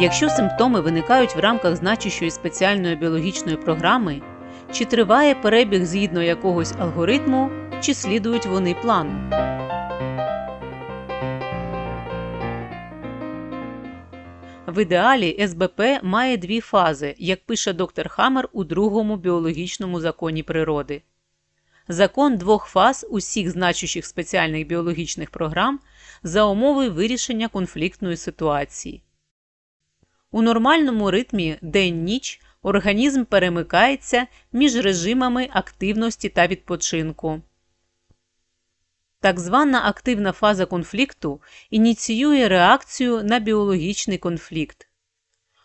Якщо симптоми виникають в рамках значущої спеціальної біологічної програми, чи триває перебіг згідно якогось алгоритму, чи слідують вони плану. В ідеалі СБП має дві фази, як пише доктор Хаммер у другому біологічному законі природи. Закон двох фаз усіх значущих спеціальних біологічних програм за умови вирішення конфліктної ситуації. У нормальному ритмі день-ніч організм перемикається між режимами активності та відпочинку. Так звана активна фаза конфлікту ініціює реакцію на біологічний конфлікт.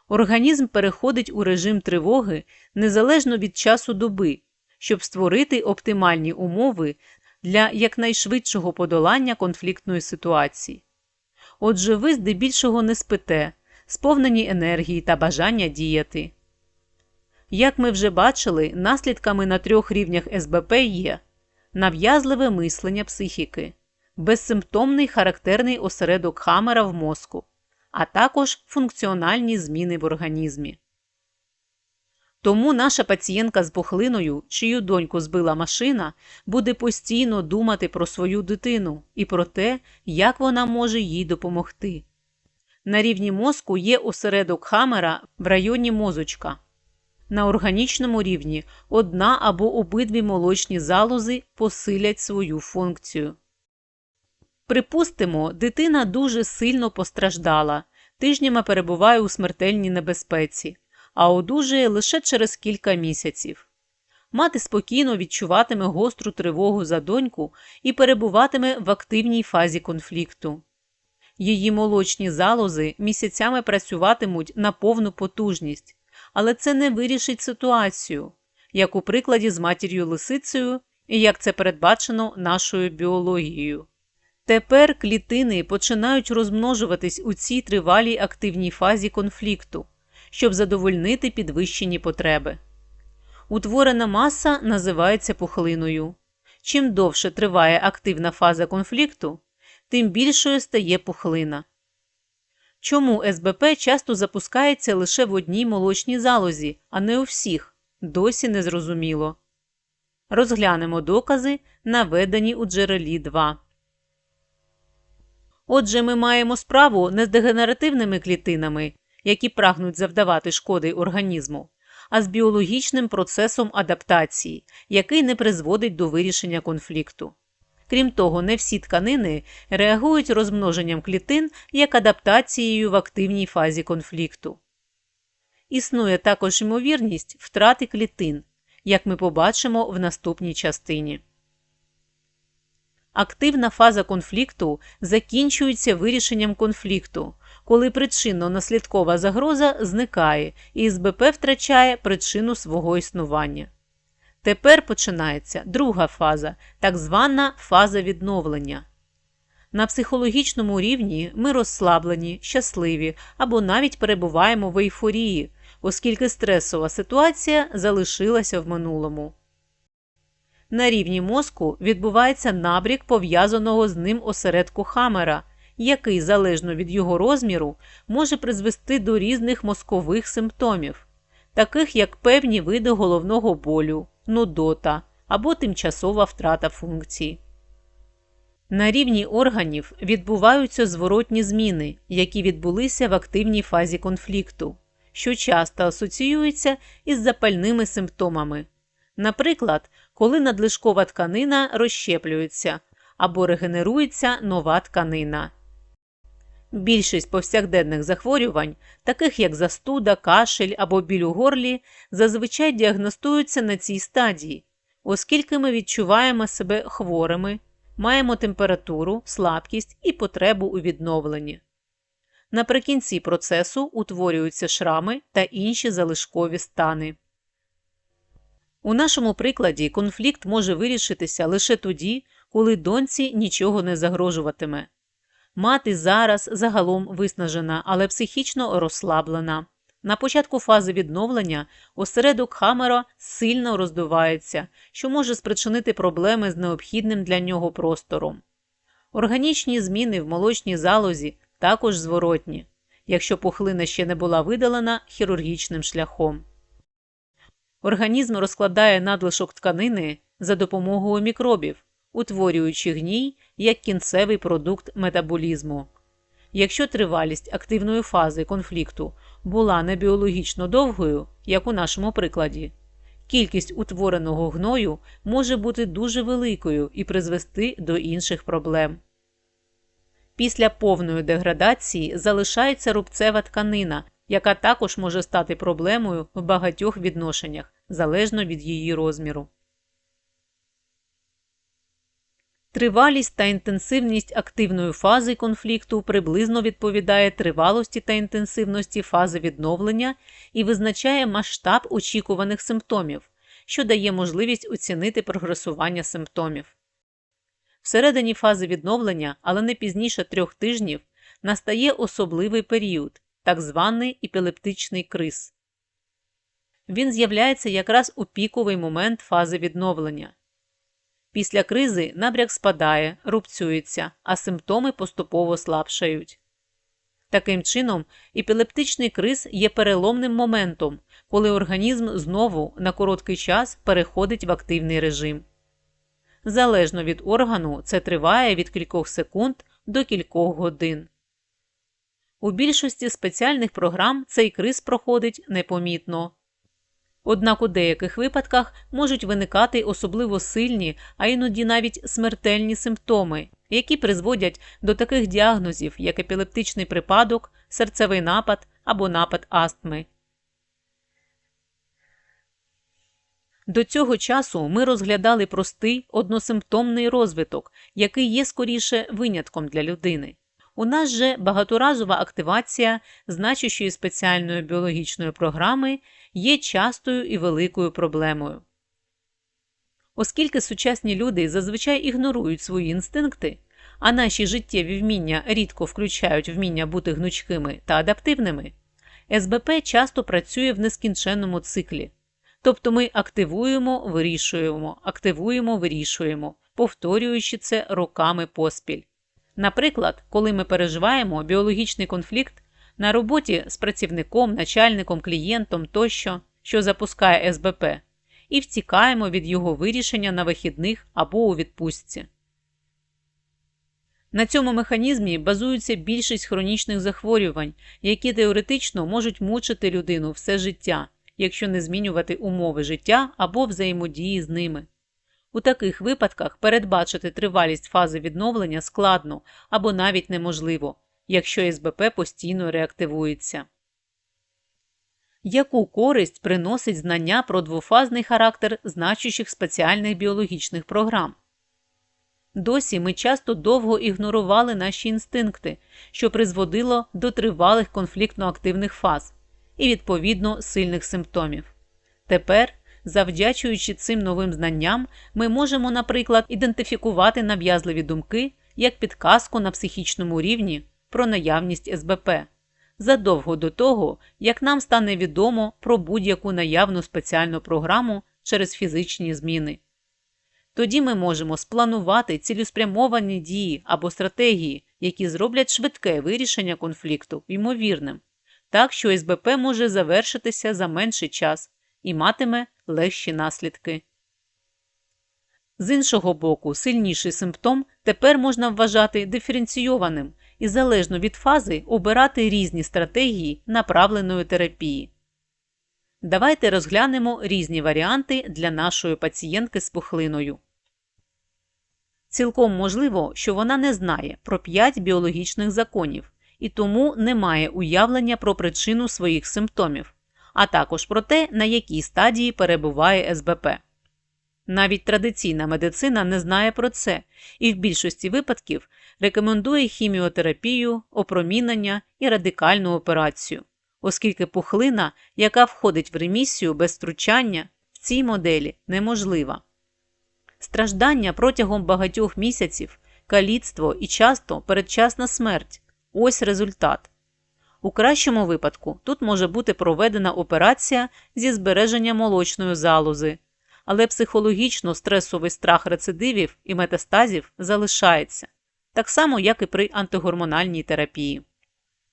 Організм переходить у режим тривоги незалежно від часу доби, щоб створити оптимальні умови для якнайшвидшого подолання конфліктної ситуації. Отже, ви здебільшого не спите, сповнені енергії та бажання діяти. Як ми вже бачили, наслідками на трьох рівнях СБП є нав'язливе мислення психіки, безсимптомний характерний осередок Хамера в мозку, а також функціональні зміни в організмі. Тому наша пацієнтка з пухлиною, чию доньку збила машина, буде постійно думати про свою дитину і про те, як вона може їй допомогти. На рівні мозку є осередок Хамера в районі мозочка. На органічному рівні одна або обидві молочні залози посилять свою функцію. Припустимо, дитина дуже сильно постраждала, тижнями перебуває у смертельній небезпеці, а одужує лише через кілька місяців. Мати спокійно відчуватиме гостру тривогу за доньку і перебуватиме в активній фазі конфлікту. Її молочні залози місяцями працюватимуть на повну потужність але це не вирішить ситуацію, як у прикладі з матір'ю лисицею і як це передбачено нашою біологією. Тепер клітини починають розмножуватись у цій тривалій активній фазі конфлікту, щоб задовольнити підвищені потреби. Утворена маса називається пухлиною. Чим довше триває активна фаза конфлікту, тим більшою стає пухлина. Чому СБП часто запускається лише в одній молочній залозі, а не у всіх, досі не зрозуміло. Розглянемо докази, наведені у джерелі 2. Отже, ми маємо справу не з дегенеративними клітинами, які прагнуть завдавати шкоди організму, а з біологічним процесом адаптації, який не призводить до вирішення конфлікту. Крім того, не всі тканини реагують розмноженням клітин як адаптацією в активній фазі конфлікту. Існує також ймовірність втрати клітин, як ми побачимо в наступній частині. Активна фаза конфлікту закінчується вирішенням конфлікту, коли причинно-наслідкова загроза зникає і СБП втрачає причину свого існування. Тепер починається друга фаза, так звана фаза відновлення. На психологічному рівні ми розслаблені, щасливі або навіть перебуваємо в ейфорії, оскільки стресова ситуація залишилася в минулому. На рівні мозку відбувається набрік пов'язаного з ним осередку Хамера, який, залежно від його розміру, може призвести до різних мозкових симптомів, таких як певні види головного болю нудота або тимчасова втрата функцій. На рівні органів відбуваються зворотні зміни, які відбулися в активній фазі конфлікту, що часто асоціюються із запальними симптомами. Наприклад, коли надлишкова тканина розщеплюється або регенерується нова тканина. Більшість повсякденних захворювань, таких як застуда, кашель або біль у горлі, зазвичай діагностуються на цій стадії, оскільки ми відчуваємо себе хворими, маємо температуру, слабкість і потребу у відновленні. Наприкінці процесу утворюються шрами та інші залишкові стани. У нашому прикладі конфлікт може вирішитися лише тоді, коли доньці нічого не загрожуватиме. Мати зараз загалом виснажена, але психічно розслаблена. На початку фази відновлення осередок Хамера сильно роздувається, що може спричинити проблеми з необхідним для нього простором. Органічні зміни в молочній залозі також зворотні. якщо пухлина ще не була видалена хірургічним шляхом. Організм розкладає надлишок тканини за допомогою мікробів, утворюючи гній як кінцевий продукт метаболізму. Якщо тривалість активної фази конфлікту була не біологічно довгою, як у нашому прикладі, кількість утвореного гною може бути дуже великою і призвести до інших проблем. Після повної деградації залишається рубцева тканина, яка також може стати проблемою в багатьох відношеннях залежно від її розміру. Тривалість та інтенсивність активної фази конфлікту приблизно відповідає тривалості та інтенсивності фази відновлення і визначає масштаб очікуваних симптомів, що дає можливість оцінити прогресування симптомів. Всередині фази відновлення, але не пізніше трьох тижнів, настає особливий період, так званий епілептичний криз. Він з'являється якраз у піковий момент фази відновлення. Після кризи набряк спадає, рубцюється, а симптоми поступово слабшають. Таким чином, епілептичний криз є переломним моментом, коли організм знову на короткий час переходить в активний режим. Залежно від органу, це триває від кількох секунд до кількох годин. У більшості спеціальних програм цей криз проходить непомітно. Однак у деяких випадках можуть виникати особливо сильні, а іноді навіть смертельні симптоми, які призводять до таких діагнозів, як епілептичний припадок, серцевий напад або напад астми. До цього часу ми розглядали простий односимптомний розвиток, який є скоріше винятком для людини. У нас же багаторазова активація значущої спеціальної біологічної програми є частою і великою проблемою. Оскільки сучасні люди зазвичай ігнорують свої інстинкти, а наші життєві вміння рідко включають вміння бути гнучкими та адаптивними, СБП часто працює в нескінченному циклі. Тобто ми активуємо, вирішуємо, активуємо, вирішуємо, повторюючи це роками поспіль. Наприклад, коли ми переживаємо біологічний конфлікт на роботі з працівником, начальником, клієнтом тощо, що запускає СБП, і втікаємо від його вирішення на вихідних або у відпустці. На цьому механізмі базується більшість хронічних захворювань, які теоретично можуть мучити людину все життя, якщо не змінювати умови життя або взаємодії з ними. У таких випадках передбачити тривалість фази відновлення складно або навіть неможливо, якщо СБП постійно реактивується. Яку користь приносить знання про двофазний характер значущих спеціальних біологічних програм? Досі ми часто довго ігнорували наші інстинкти, що призводило до тривалих конфліктно активних фаз і, відповідно, сильних симптомів. Тепер Завдячуючи цим новим знанням, ми можемо, наприклад, ідентифікувати нав'язливі думки як підказку на психічному рівні про наявність СБП задовго до того, як нам стане відомо про будь-яку наявну спеціальну програму через фізичні зміни. Тоді ми можемо спланувати цілеспрямовані дії або стратегії, які зроблять швидке вирішення конфлікту ймовірним, так що СБП може завершитися за менший час і матиме легші наслідки. З іншого боку, сильніший симптом тепер можна вважати диференційованим і залежно від фази обирати різні стратегії направленої терапії. Давайте розглянемо різні варіанти для нашої пацієнтки з пухлиною. Цілком можливо, що вона не знає про 5 біологічних законів і тому не має уявлення про причину своїх симптомів а також про те, на якій стадії перебуває СБП. Навіть традиційна медицина не знає про це і в більшості випадків рекомендує хіміотерапію, опромінення і радикальну операцію, оскільки пухлина, яка входить в ремісію без втручання, в цій моделі неможлива. Страждання протягом багатьох місяців, каліцтво і часто передчасна смерть ось результат. У кращому випадку тут може бути проведена операція зі збереження молочної залози, але психологічно стресовий страх рецидивів і метастазів залишається, так само, як і при антигормональній терапії.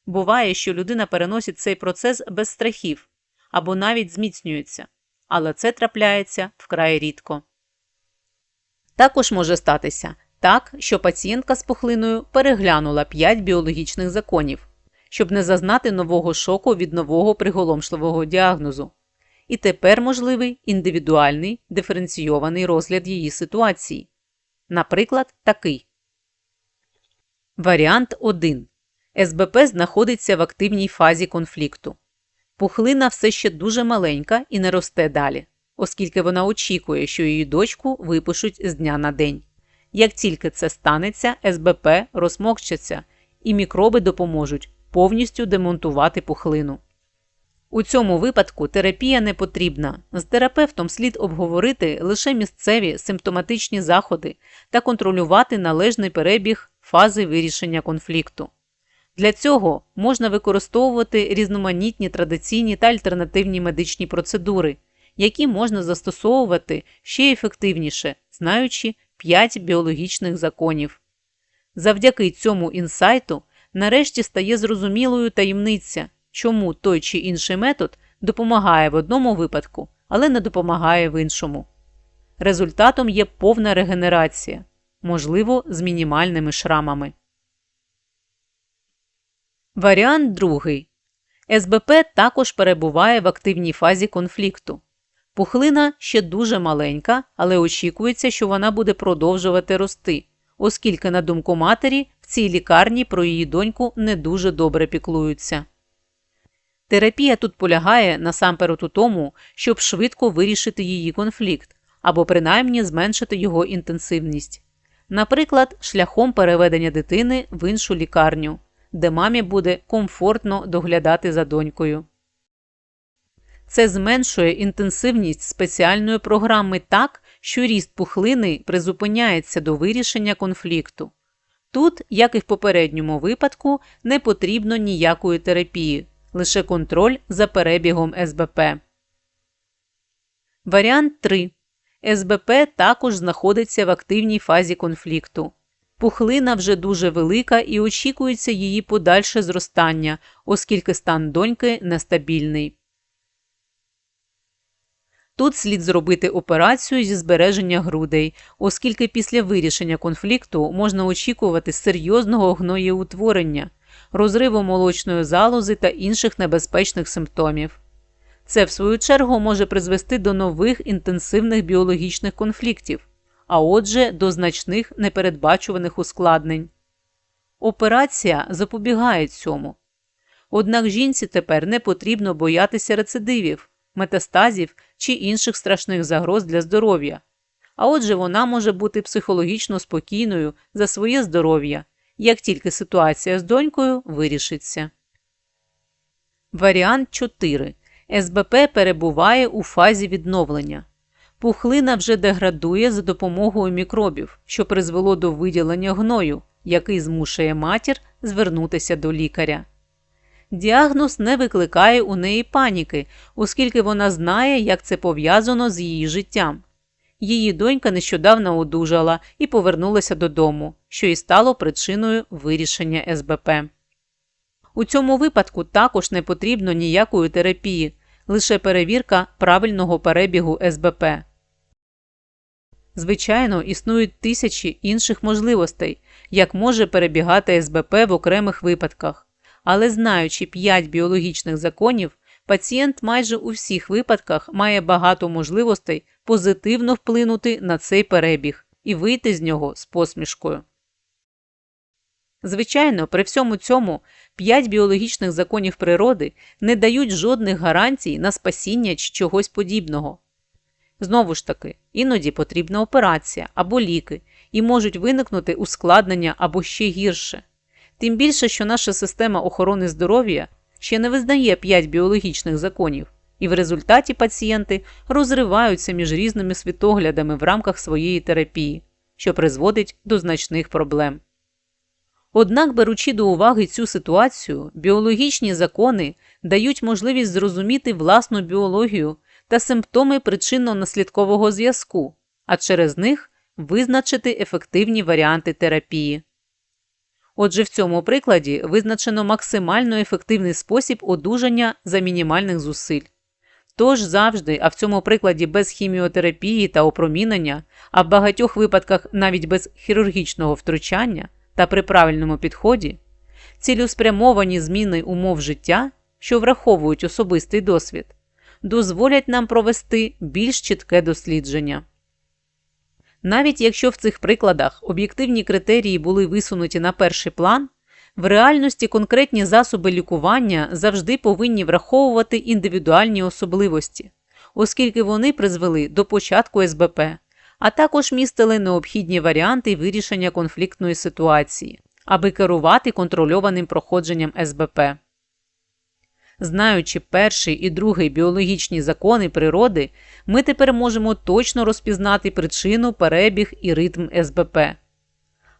Буває, що людина переносить цей процес без страхів або навіть зміцнюється, але це трапляється вкрай рідко. Також може статися так, що пацієнтка з пухлиною переглянула 5 біологічних законів, щоб не зазнати нового шоку від нового приголомшливого діагнозу. І тепер можливий індивідуальний диференційований розгляд її ситуації. Наприклад, такий. Варіант 1. СБП знаходиться в активній фазі конфлікту. Пухлина все ще дуже маленька і не росте далі, оскільки вона очікує, що її дочку випишуть з дня на день. Як тільки це станеться, СБП розмокчаться, і мікроби допоможуть повністю демонтувати пухлину. У цьому випадку терапія не потрібна. З терапевтом слід обговорити лише місцеві симптоматичні заходи та контролювати належний перебіг фази вирішення конфлікту. Для цього можна використовувати різноманітні традиційні та альтернативні медичні процедури, які можна застосовувати ще ефективніше, знаючи 5 біологічних законів. Завдяки цьому інсайту нарешті стає зрозумілою таємниця, чому той чи інший метод допомагає в одному випадку, але не допомагає в іншому. Результатом є повна регенерація, можливо, з мінімальними шрамами. Варіант другий. СБП також перебуває в активній фазі конфлікту. Пухлина ще дуже маленька, але очікується, що вона буде продовжувати рости, оскільки, на думку матері, цій лікарні про її доньку не дуже добре піклуються. Терапія тут полягає насамперед у тому, щоб швидко вирішити її конфлікт або принаймні зменшити його інтенсивність, наприклад, шляхом переведення дитини в іншу лікарню, де мамі буде комфортно доглядати за донькою. Це зменшує інтенсивність спеціальної програми так, що ріст пухлини призупиняється до вирішення конфлікту. Тут, як і в попередньому випадку, не потрібно ніякої терапії, лише контроль за перебігом СБП. Варіант 3. СБП також знаходиться в активній фазі конфлікту. Пухлина вже дуже велика і очікується її подальше зростання, оскільки стан доньки нестабільний. Тут слід зробити операцію зі збереження грудей, оскільки після вирішення конфлікту можна очікувати серйозного гноєутворення, розриву молочної залози та інших небезпечних симптомів. Це, в свою чергу, може призвести до нових інтенсивних біологічних конфліктів, а отже, до значних непередбачуваних ускладнень. Операція запобігає цьому. Однак жінці тепер не потрібно боятися рецидивів, метастазів чи інших страшних загроз для здоров'я. А отже, вона може бути психологічно спокійною за своє здоров'я, як тільки ситуація з донькою вирішиться. Варіант 4. СБП перебуває у фазі відновлення. Пухлина вже деградує за допомогою мікробів, що призвело до виділення гною, який змушує матір звернутися до лікаря. Діагноз не викликає у неї паніки, оскільки вона знає, як це пов'язано з її життям. Її донька нещодавно одужала і повернулася додому, що і стало причиною вирішення СБП. У цьому випадку також не потрібно ніякої терапії, лише перевірка правильного перебігу СБП. Звичайно, існують тисячі інших можливостей, як може перебігати СБП в окремих випадках. Але знаючи 5 біологічних законів, пацієнт майже у всіх випадках має багато можливостей позитивно вплинути на цей перебіг і вийти з нього з посмішкою. Звичайно, при всьому цьому 5 біологічних законів природи не дають жодних гарантій на спасіння чи чогось подібного. Знову ж таки, іноді потрібна операція або ліки, і можуть виникнути ускладнення або ще гірше. Тим більше, що наша система охорони здоров'я ще не визнає 5 біологічних законів, і в результаті пацієнти розриваються між різними світоглядами в рамках своєї терапії, що призводить до значних проблем. Однак, беручи до уваги цю ситуацію, біологічні закони дають можливість зрозуміти власну біологію та симптоми причинно-наслідкового зв'язку, а через них визначити ефективні варіанти терапії. Отже, в цьому прикладі визначено максимально ефективний спосіб одужання за мінімальних зусиль. Тож завжди, а в цьому прикладі без хіміотерапії та опромінення, а в багатьох випадках навіть без хірургічного втручання та при правильному підході, цілеспрямовані зміни умов життя, що враховують особистий досвід, дозволять нам провести більш чітке дослідження. Навіть якщо в цих прикладах об'єктивні критерії були висунуті на перший план, в реальності конкретні засоби лікування завжди повинні враховувати індивідуальні особливості, оскільки вони призвели до початку СБП, а також містили необхідні варіанти вирішення конфліктної ситуації, аби керувати контрольованим проходженням СБП. Знаючи перший і другий біологічні закони природи, ми тепер можемо точно розпізнати причину, перебіг і ритм СБП.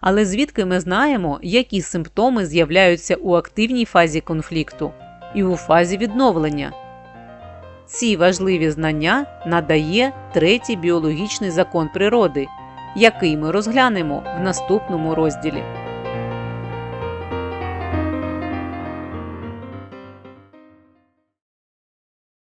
Але звідки ми знаємо, які симптоми з'являються у активній фазі конфлікту і у фазі відновлення? Ці важливі знання надає третій біологічний закон природи, який ми розглянемо в наступному розділі.